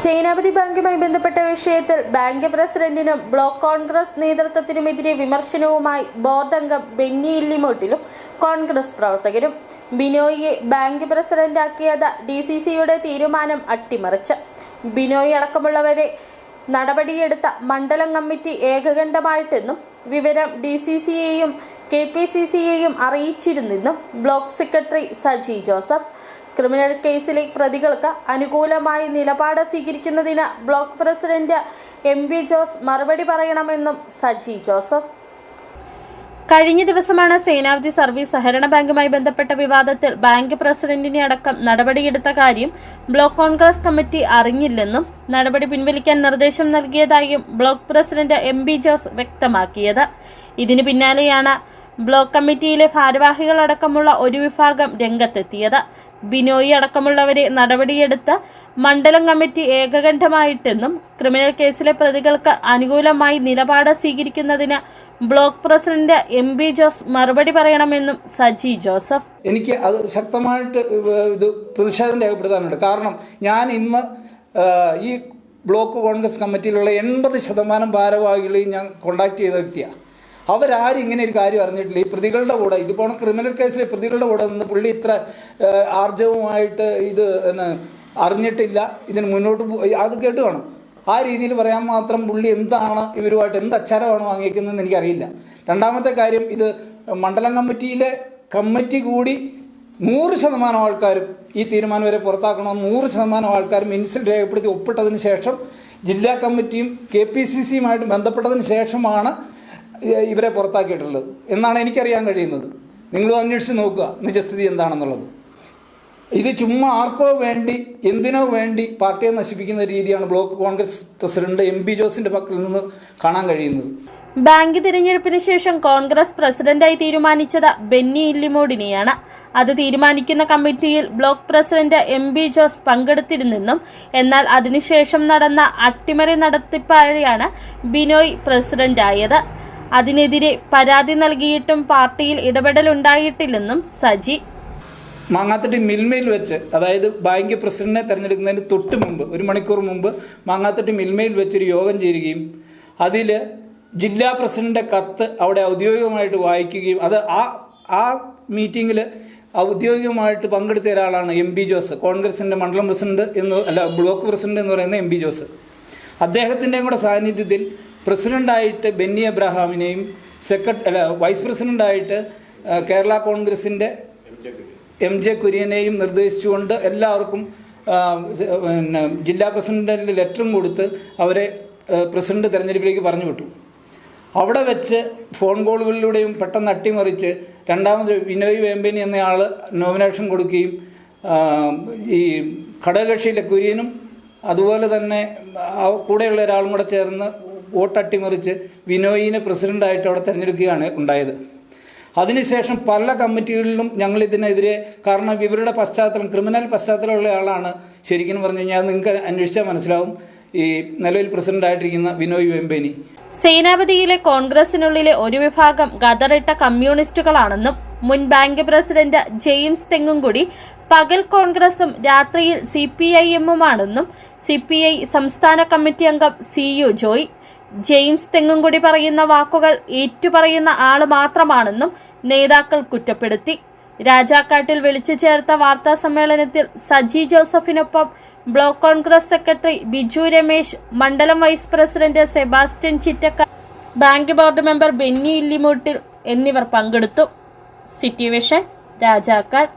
സേനാപതി ബാങ്കുമായി ബന്ധപ്പെട്ട വിഷയത്തിൽ ബാങ്ക് പ്രസിഡന്റിനും ബ്ലോക്ക് കോൺഗ്രസ് നേതൃത്വത്തിനുമെതിരെ വിമർശനവുമായി ബോർഡ് അംഗം ബെന്നി ഇല്ലിമോട്ടിലും കോൺഗ്രസ് പ്രവർത്തകരും. ബിനോയിയെ ബാങ്ക് പ്രസിഡന്റാക്കിയത് ഡി സി സിയുടെ തീരുമാനം അട്ടിമറിച്ച്. ബിനോയി അടക്കമുള്ളവരെ നടപടിയെടുത്ത മണ്ഡലം കമ്മിറ്റി ഏകകണ്ഠമായിട്ടെന്നും വിവരം ഡി സി സിയെയും കെ പി സി സിയെയും അറിയിച്ചിരുന്നെന്നും block secretary Saji Joseph criminal കേസിലെ പ്രതികൾക്ക് അനുകൂലമായി നിലപാട് സ്വീകരിക്കുന്നതിന് block president M V Jose മറുപടി പറയണമെന്നും സജി ജോസഫ്. കഴിഞ്ഞ ദിവസമാണ് സേനാവധി സർവീസ് സഹകരണ ബാങ്കുമായി ബന്ധപ്പെട്ട വിവാദത്തിൽ ബാങ്ക് പ്രസിഡന്റിനെ അടക്കം നടപടിയെടുത്ത കാര്യം ബ്ലോക്ക് കോൺഗ്രസ് കമ്മിറ്റി അറിഞ്ഞില്ലെന്നും നടപടി പിൻവലിക്കാൻ നിർദ്ദേശം നൽകിയതായും block president M B Jose വ്യക്തമാക്കിയത്. ഇതിനു പിന്നാലെയാണ് ബ്ലോക്ക് കമ്മിറ്റിയിലെ ഭാരവാഹികളടക്കമുള്ള ഒരു വിഭാഗം രംഗത്തെത്തിയത്. ബിനോയി അടക്കമുള്ളവരെ നടപടിയെടുത്ത മണ്ഡലം കമ്മിറ്റി ഏകകണ്ഠമായിട്ടെന്നും ക്രിമിനൽ കേസിലെ പ്രതികൾക്ക് അനുകൂലമായി നിലപാട് സ്വീകരിക്കുന്നതിന് block president M B Jose മറുപടി പറയണമെന്നും സജി ജോസഫ്. എനിക്ക് അത് ശക്തമായിട്ട് ഇത് പ്രതിഷേധം രേഖപ്പെടുത്താനുണ്ട് കാരണം ഞാൻ ഇന്ന് ഈ ബ്ലോക്ക് കോൺഗ്രസ് കമ്മിറ്റിയിലുള്ള എൺപത് ശതമാനം ഭാരവാഹികളെയും ഞാൻ കോണ്ടാക്ട് ചെയ്ത വ്യക്തിയാണ് അവരാരും ഇങ്ങനെ ഒരു കാര്യം അറിഞ്ഞിട്ടില്ല. ഈ പ്രതികളുടെ കൂടെ ഇതുപോലെ ക്രിമിനൽ കേസിലെ പ്രതികളുടെ കൂടെ നിന്ന് പുള്ളി ഇത്ര ആർജവുമായിട്ട് ഇത് അറിഞ്ഞിട്ടില്ല ഇതിന് മുന്നോട്ട് അത് കേട്ട് കാണും. ആ രീതിയിൽ പറയാൻ മാത്രം പുള്ളി എന്താണ് ഇവരുമായിട്ട് എന്ത് അച്ചാരമാണ് വാങ്ങിക്കുന്നതെന്ന് എനിക്കറിയില്ല. രണ്ടാമത്തെ കാര്യം ഇത് മണ്ഡലം കമ്മിറ്റിയിലെ കമ്മിറ്റി കൂടി നൂറ് ശതമാനം ആൾക്കാരും ഈ തീരുമാനം വരെ പുറത്താക്കണമെന്ന് നൂറ് ശതമാനം ആൾക്കാരും മിനിസിൽ രേഖപ്പെടുത്തി ഒപ്പിട്ടതിന് ശേഷം ജില്ലാ കമ്മിറ്റിയും കെ പി സി സിയുമായിട്ട് ബന്ധപ്പെട്ടതിന് ശേഷമാണ് ഇവരെ പുറത്താക്കിയിട്ടുള്ളത് എന്നാണ് എനിക്കറിയാൻ കഴിയുന്നത്. നിങ്ങളും അന്വേഷിച്ച് നോക്കുക നിജസ്ഥിതി എന്താണെന്നുള്ളത്. ഇത് ചുമ്മാ ആർക്കോ വേണ്ടി എന്തിനോ വേണ്ടി പാർട്ടിയെ നശിപ്പിക്കുന്ന രീതിയാണ് block Congress president M P ജോസിന്റെ പക്കൽ നിന്ന് കാണാൻ കഴിയുന്നത്. ബാങ്ക് തിരഞ്ഞെടുപ്പിന് ശേഷം കോൺഗ്രസ് പ്രസിഡന്റായി തീരുമാനിച്ചത് ബെന്നി ഇല്ലിമോഡിനെയാണ് അത് തീരുമാനിക്കുന്ന കമ്മിറ്റിയിൽ block president M B Jose പങ്കെടുത്തിരുന്നെന്നും എന്നാൽ അതിനുശേഷം നടന്ന അട്ടിമറി നടത്തിപ്പായാണ് ബിനോയ് പ്രസിഡന്റായത്. അതിനെതിരെ പരാതി നൽകിയിട്ടും പാർട്ടിയിൽ ഇടപെടലുണ്ടായിട്ടില്ലെന്നും സജി. മാങ്ങാത്തട്ടി മിൽമയിൽ വെച്ച് അതായത് ബാങ്ക് പ്രസിഡന്റിനെ തെരഞ്ഞെടുക്കുന്നതിന് തൊട്ട് മുമ്പ് ഒരു മണിക്കൂർ മുമ്പ് മാങ്ങാത്തട്ടി മിൽമയിൽ വെച്ചൊരു യോഗം ചേരുകയും അതിൽ ജില്ലാ പ്രസിഡന്റിന്റെ കത്ത് അവിടെ ഔദ്യോഗികമായിട്ട് വായിക്കുകയും അത് ആ ആ മീറ്റിങ്ങിൽ ഔദ്യോഗികമായിട്ട് പങ്കെടുത്ത ഒരാളാണ് എം പി ജോസ്. കോൺഗ്രസിന്റെ മണ്ഡലം പ്രസിഡന്റ് എന്ന് അല്ല ബ്ലോക്ക് പ്രസിഡന്റ് എന്ന് പറയുന്ന എം പി ജോസ്. അദ്ദേഹത്തിന്റെയും കൂടെ സാന്നിധ്യത്തിൽ പ്രസിഡന്റായിട്ട് ബെന്നി എബ്രഹാമിനെയും സെക്രട്ടറി അല്ല വൈസ് പ്രസിഡന്റായിട്ട് കേരള കോൺഗ്രസിന്റെ എം ജെ കുര്യനെയും നിർദ്ദേശിച്ചുകൊണ്ട് എല്ലാവർക്കും പിന്നെ ജില്ലാ പ്രസിഡന്റിന്റെ ലെറ്ററും കൊടുത്ത് അവരെ പ്രസിഡന്റ് തെരഞ്ഞെടുപ്പിലേക്ക് പറഞ്ഞു വിട്ടു. അവിടെ വെച്ച് ഫോൺ കോളുകളിലൂടെയും പെട്ടെന്ന് അട്ടിമറിച്ച് രണ്ടാമത് വിനോയ് വേമ്പനി എന്നയാൾ നോമിനേഷൻ കൊടുക്കുകയും ഈ ഘടകകക്ഷിയിലെ കുര്യനും അതുപോലെ തന്നെ കൂടെയുള്ള ഒരാളും കൂടെ ചേർന്ന് വോട്ട് അട്ടിമറിച്ച് വിനോയിനെ പ്രസിഡന്റായിട്ട് അവിടെ തിരഞ്ഞെടുക്കുകയാണ് ഉണ്ടായത്. അതിനുശേഷം പല കമ്മിറ്റികളിലും ഞങ്ങൾ ഇതിനെതിരെ കാരണം ഇവരുടെ പശ്ചാത്തലം ക്രിമിനൽ പശ്ചാത്തലമുള്ള ആളാണ് ശരിക്കും പറഞ്ഞു കഴിഞ്ഞാൽ നിങ്ങൾക്ക് അന്വേഷിച്ചാൽ മനസ്സിലാവും. ഈ നിലവിൽ പ്രസിഡന്റായിട്ടിരിക്കുന്ന വിനോയ് വെമ്പേനി. സേനാപതിയിലെ കോൺഗ്രസിനുള്ളിലെ ഒരു വിഭാഗം ഗതറിട്ട കമ്മ്യൂണിസ്റ്റുകളാണെന്നും മുൻ ബാങ്ക് പ്രസിഡന്റ് ജെയിംസ് തെങ്ങുംകുടി പകൽ കോൺഗ്രസും രാത്രിയിൽ സി പി ഐ എമ്മുമാണെന്നും സി പി ഐ സംസ്ഥാന കമ്മിറ്റി അംഗം C U Joy James Thengumkudi പറയുന്ന വാക്കുകൾ ഏറ്റുപറയുന്ന ആൾ മാത്രമാണെന്നും നേതാക്കൾ കുറ്റപ്പെടുത്തി. രാജാക്കാട്ടിൽ വിളിച്ചു ചേർത്ത വാർത്താ സമ്മേളനത്തിൽ സജി ജോസഫിനൊപ്പം ബ്ലോക്ക് കോൺഗ്രസ് സെക്രട്ടറി ബിജു രമേശ് മണ്ഡലം vice president Sebastian Chittakka bank board member Benny Illimoottil എന്നിവർ പങ്കെടുത്തു. City vision Rajakkad.